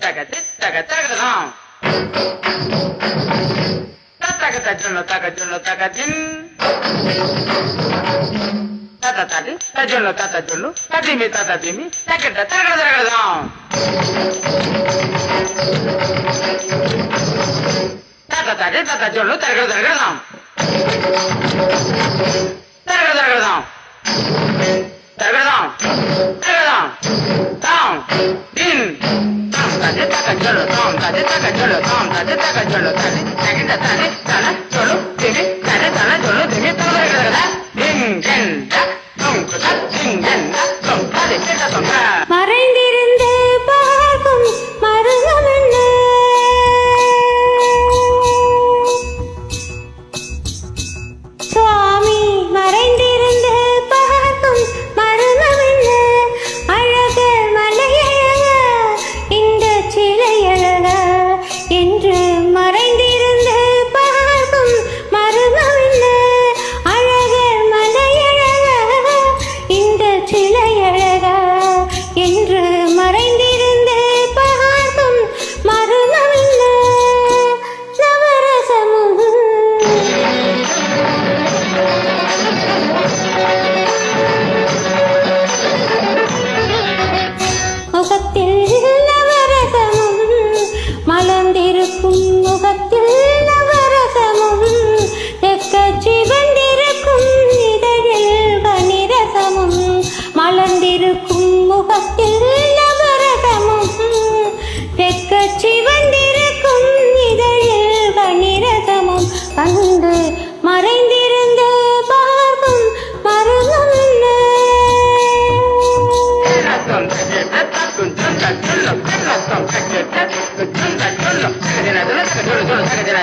తగ తగ తగదాం. తగ తజ్జులు తగ జులు తగ జిన్. తత తది తజులు తత జులు తదిమి తత దిమి తగడ తగడ తగదాం తత తది తత జులు తగడ తగదాం తగడ తగదాం தகஜொழு தாம் தது தகஜொழு தனி தகிட தனி la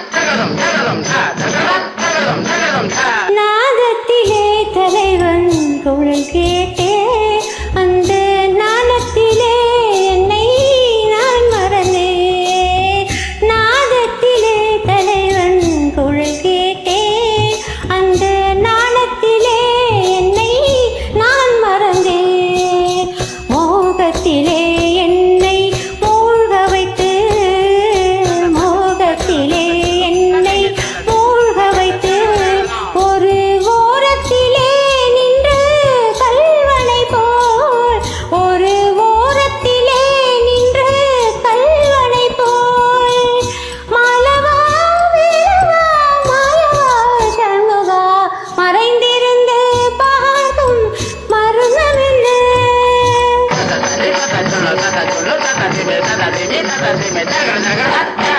me da la de, me da la de, me da la